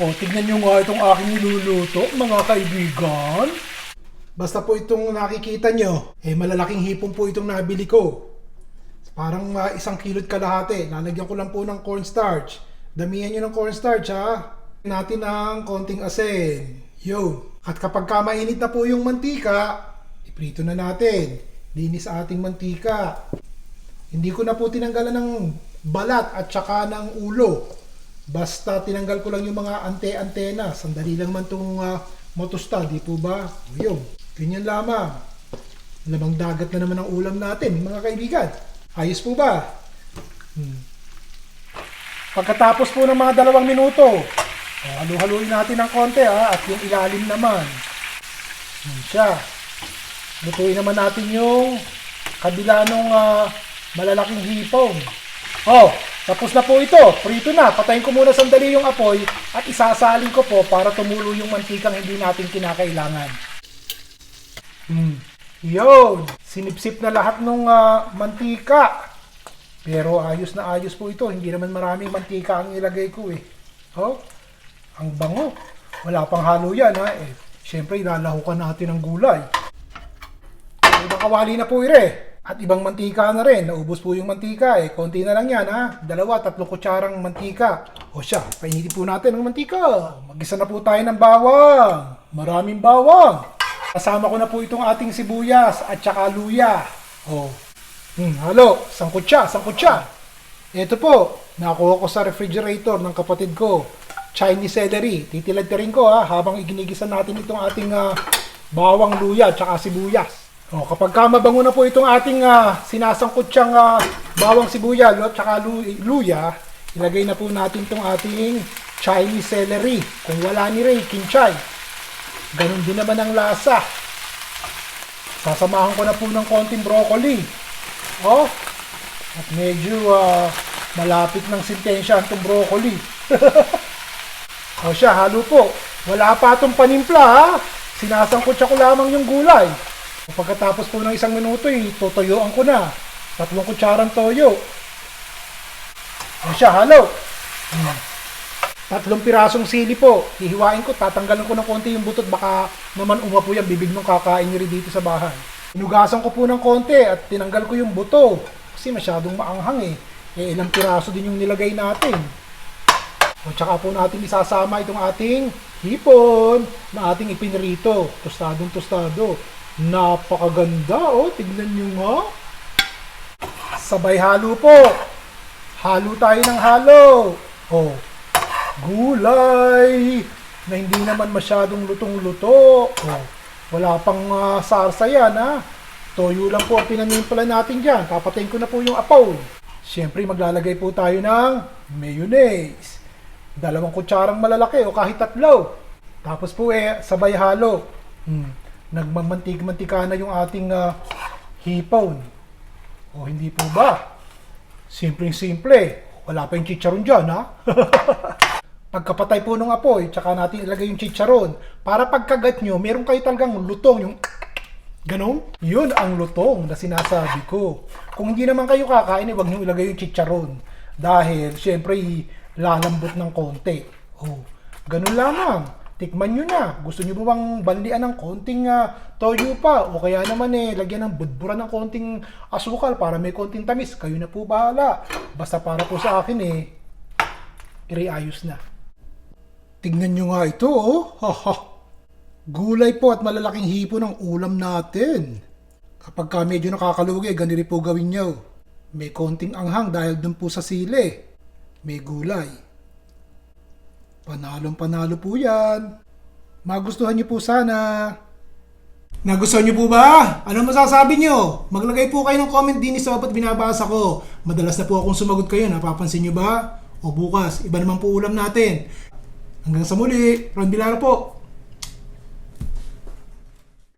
O, tignan nyo nga itong aking niluluto, mga kaibigan. Basta po itong nakikita nyo, eh malalaking hipon po itong nabili ko. Parang ah, isang kilot kalahati. Lalagyan ko lang po ng cornstarch. Damihan nyo ng cornstarch ha. Natin ng konting asin. Yo. At kapag ka mainit na po yung mantika, iprito na natin. Linis ating mantika. Hindi ko na po tinanggalan ng balat at saka ng ulo. Basta tinanggal ko lang yung mga ante-antena. Sandali lang man itong uh, motosta, di po ba? O yun, ganyan lamang. Lamang dagat na naman ang ulam natin, mga kaibigan. Ayos po ba? Hmm. Pagkatapos po ng mga dalawang minuto, o, halu-haluin natin ng konti ha, at yung ilalim naman. Yun siya. Lutuin naman natin yung kabila nung ah, malalaking hipong. Oh, tapos na po ito. Prito na. Patayin ko muna sandali yung apoy at isasalin ko po para tumulo yung mantikang hindi natin kinakailangan. Hmm. Yun. Sinipsip na lahat ng mantika. Pero ayos na ayos po ito. Hindi naman maraming mantika ang ilagay ko eh. Oh, ang bango. Wala pang halo yan ha. Eh, Siyempre, ilalahukan natin ng gulay. Ibang kawali na po ire. At ibang mantika na rin. Naubos po yung mantika eh. Konti na lang yan ha. Dalawa, tatlong kutsarang mantika. O siya, painitin po natin ang mantika. Magisa na po tayo ng bawang. Maraming bawang. Kasama ko na po itong ating sibuyas at saka luya. O. Hmm, halo. Sangkot siya. Ito po, nakuha ko sa refrigerator ng kapatid ko. Chinese celery. Titilad ka rin ko ha, habang iginigisan natin itong ating ah, bawang luya at saka sibuyas. O, kapag ka mabango na po itong ating ah, sinasangkot siyang ah, bawang sibuyas at saka lu- luya, ilagay na po natin itong ating Chinese celery. Kung wala ni Ray, kinchay. Ganon din naman ang lasa. Sasamahan ko na po ng konting broccoli. Oh, at medyo ah, malapit ng sintensya itong broccoli. o siya, halo po. Wala pa itong panimpla ha. Sinasangkot siya ko lamang yung gulay. O pagkatapos po ng isang minuto, eh, tutoyoan ko na. Tatlong kutsarang toyo. O siya, halo. Hmm. Tatlong pirasong sili po. Hihiwain ko, tatanggalan ko ng konti yung butot. Baka naman umapo yung bibig nung kakain nyo rin dito sa bahay. Inugasan ko po ng konti at tinanggal ko yung buto. Kasi masyadong maanghang eh. Eh, ilang piraso din yung nilagay natin. O tsaka po natin isasama itong ating hipon na ating ipinrito. Tostadong tostado. Napakaganda oh. Tignan nyo nga. Sabay halo po. Halo tayo ng halo. Oh. Gulay na hindi naman masyadong lutong-luto. Oh. Wala pang uh, sarsa yan ha. Toyo lang po ang pinanimpla natin dyan. Papatayin ko na po yung apoy. Siyempre maglalagay po tayo ng mayonnaise. Dalawang kutsarang malalaki o kahit tatlo. Tapos po eh, sabay halo. Hmm. Nagmamantik-mantika na yung ating ah, hipon. O hindi po ba? Simpleng-simple. Wala pa yung chicharon dyan, ha? Pagkapatay po ng apoy, tsaka natin ilagay yung chicharon. Para pagkagat nyo, meron kayo talagang lutong, yung Ganon? Yun ang lutong na sinasabi ko. Kung hindi naman kayo kakain, eh, huwag nyo ilagay yung chicharon. Dahil, syempre, lalambot ng konti. Oh, ganun lamang. Tikman nyo na. Gusto nyo ba bang banlian ng konting ah, toyo pa? O kaya naman eh, lagyan ng budburan ng konting asukal para may konting tamis. Kayo na po bahala. Basta para po sa akin eh, iriayos na. Tignan nyo nga ito, oh. Haha. Gulay po at malalaking hipo ng ulam natin. Kapag ka medyo nakakalugi, ganito po gawin nyo. May konting anghang dahil dun po sa sili. May gulay. Panalong panalo po yan. Magustuhan nyo po sana. Nagustuhan nyo po ba? Ano masasabi nyo? Maglagay po kayo ng comment din sa at binabasa ko. Madalas na po akong sumagot kayo, napapansin nyo ba? O bukas, iba naman po ulam natin. Hanggang sa muli, Ron Bilara po.